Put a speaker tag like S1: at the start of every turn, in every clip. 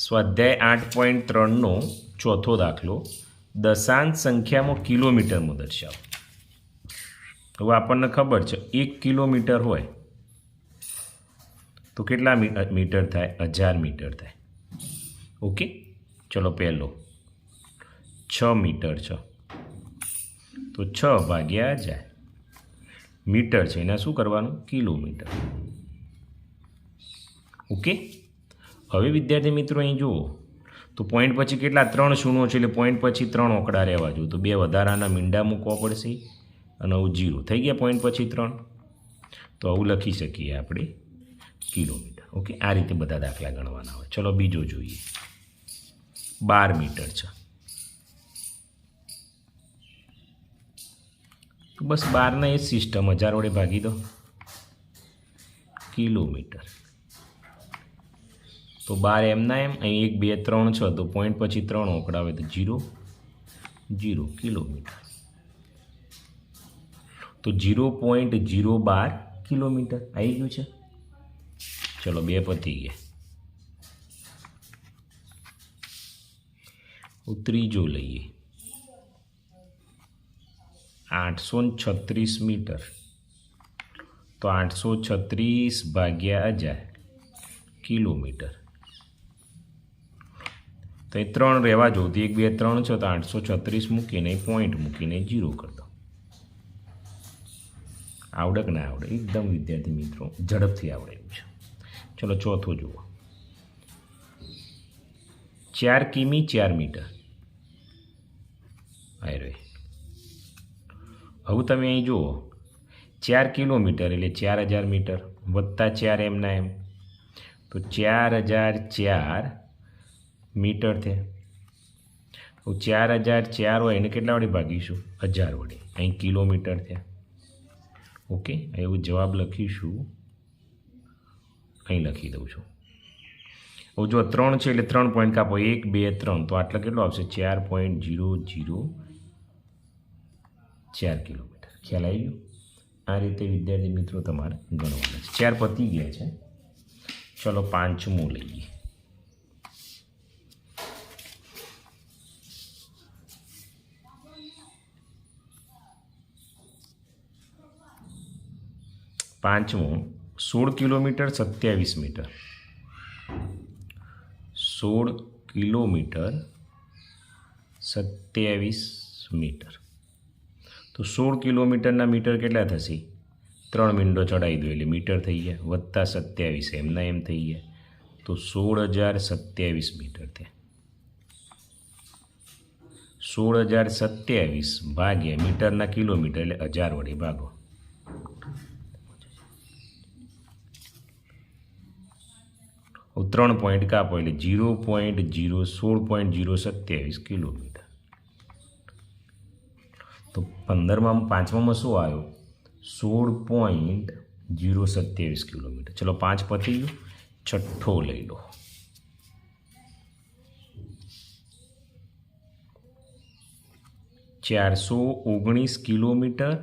S1: સ્વાધ્યાય આઠ પોઈન્ટ ત્રણનો ચોથો દાખલો. દશાંત સંખ્યામાં કિલોમીટરમાં દર્શાવો હવે આપણને ખબર છે, એક કિલોમીટર હોય તો કેટલા મીટર થાય? હજાર મીટર થાય. ઓકે? ચલો પહેલો. છ મીટર છ. તો છ ભાગ્યા હજાર મીટર છે, એના શું કરવાનું? કિલોમીટર. ઓકે? હવે વિદ્યાર્થી મિત્રો અહીં જુઓ. તો પોઈન્ટ પછી કેટલા? ત્રણ શૂનો છે એટલે પોઈન્ટ પછી ત્રણ ઓકડા રહેવા જોઈએ તો બે વધારાના મીંડા મૂકવા પડશે અને આવું જીરો થઈ ગયા પોઈન્ટ પછી ત્રણ? તો આવું લખી શકીએ આપણે કિલોમીટર. ઓકે? આ રીતે બધા દાખલા ગણવાના હોય. ચલો બીજો જોઈએ. બાર મીટર છે. બસ બારના એ સિસ્ટમ હજાર વડે ભાગી દો. કિલોમીટર. તો બાર એમના એમ, અહીં એક, બે, ત્રણ છ, તો પોઈન્ટ પછી ત્રણ ઓકળાવે તો જીરો જીરો કિલોમીટર. તો જીરો પોઈન્ટ જીરો બાર કિલોમીટર આવી ગયું છે? ચલો, બે પતી ગયા. ત્રીજો લઈએ. આઠસો છત્રીસ મીટર. તો આઠસો છત્રીસ ભાગ્યા હજાર કિલોમીટર. તો એ ત્રણ રહેવા જોતી એક, બે, ત્રણ છે તો આઠસો છત્રીસ મૂકીને પોઈન્ટ મૂકીને જીરો કરી દો. આવડે કે ના આવડે? એકદમ વિદ્યાર્થી મિત્રો, ઝડપથી આવડે એવું છે. ચલો ચોથો જુઓ. ચાર કિમી, ચાર મીટર. આયરે હવે તમે અહીં જુઓ. ચાર કિલોમીટર એટલે ચાર હજાર મીટર વત્તા ચાર એમના એમ. તો ચાર હજાર ચાર મીટર થયા તો ચાર હજાર ચાર હોય એને કેટલા વડે ભાગીશું? હજાર વડે. અહીં કિલોમીટર થયા ઓકે એવું જવાબ લખીશું. અહીં લખી દઉં છું. હવે જો ત્રણ છે એટલે ત્રણ પોઈન્ટ કાપો. એક, બે, ત્રણ. તો આટલા કેટલો આવશે? ચાર પોઈન્ટ જીરો જીરો ચાર કિલોમીટર. ખ્યાલ આવી ગયો? આ રીતે વિદ્યાર્થી મિત્રો તમારે ગણવાના છે. ચાર પતી ગયા છે. ચલો પાંચમું લઈએ. પાંચમું, સોળ કિલોમીટર સત્યાવીસ મીટર. સોળ કિલોમીટર સત્યાવીસ મીટર. તો સોળ કિલોમીટરના મીટર કેટલા થશે? ત્રણ મિનિટો ચડાવી દો એટલે મીટર થઈ ગયા. વત્તા સત્યાવીસ, એમના એમ થઈ ગયા. તો સોળ હજાર સત્યાવીસ મીટર થયા. સોળ હજાર સત્યાવીસ ભાગ્યા મીટરના કિલોમીટર એટલે હજાર વડે ભાગો હવે ત્રણ પોઈન્ટ કાપો એટલે જીરો પોઈન્ટ જીરો સોળ પોઈન્ટ જીરો સત્યાવીસ કિલોમીટર. તો પંદરમાં પાંચમામાં શું આવ્યો? સોળ પોઈન્ટ જીરો સત્યાવીસ કિલોમીટર. ચલો પાંચ પતી ગયું. છઠ્ઠો લઈ લો. ચારસો ઓગણીસ કિલોમીટર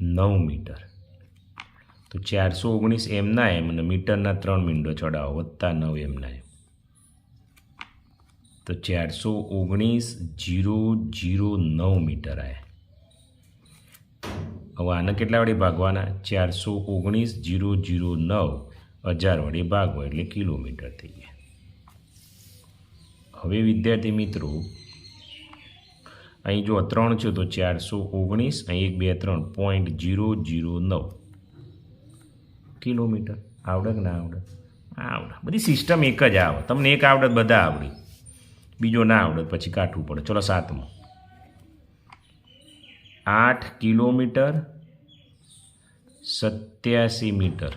S1: નવ મીટર. તો ચારસો ઓગણીસ એમના એમ અને મીટરના ત્રણ મીંડો ચડાવો, વત્તા નવ એમના એમ. તો ચારસો ઓગણીસ જીરો જીરો નવ મીટર આયા. હવે આને કેટલા વડે ભાગવાના? ચારસો ઓગણીસ જીરો જીરો નવ, હજાર વડે ભાગવો એટલે કિલોમીટર થઈ ગયા. હવે વિદ્યાર્થી મિત્રો, અહીં જો ત્રણ છે તો ચારસો ઓગણીસ, અહીં એક, બે, ત્રણ પોઈન્ટ જીરો જીરો નવ. કિલોમીટર. આવડે કે ના આવડે? આવડે. બધી સિસ્ટમ એક જ આવે. તમને એક આવડે બધા આવડી. બીજો ના આવડત પછી કાઢવું પડે. ચલો સાતમો. આઠ કિલોમીટર સત્યાસી મીટર.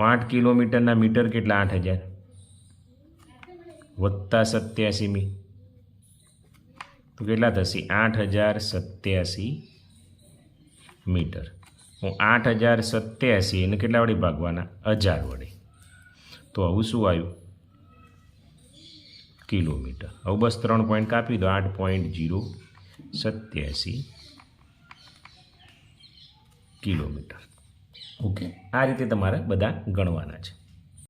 S1: આઠ કિલોમીટરના મીટર કેટલા? આઠ હજાર. વત્તા સત્યાસી મી. તો કેટલા થશે? આઠ હજાર સત્યાસી મીટર. હું આઠ હજાર સત્યાસી એને કેટલા વડે ભાગવાના? હજાર વડે તો આવું શું આવ્યું? કિલોમીટર. હવે બસ ત્રણ પોઈન્ટ કાપી દો. આઠ પોઈન્ટ જીરો સત્યાસી કિલોમીટર. ઓકે આ રીતે તમારે બધા ગણવાના છે.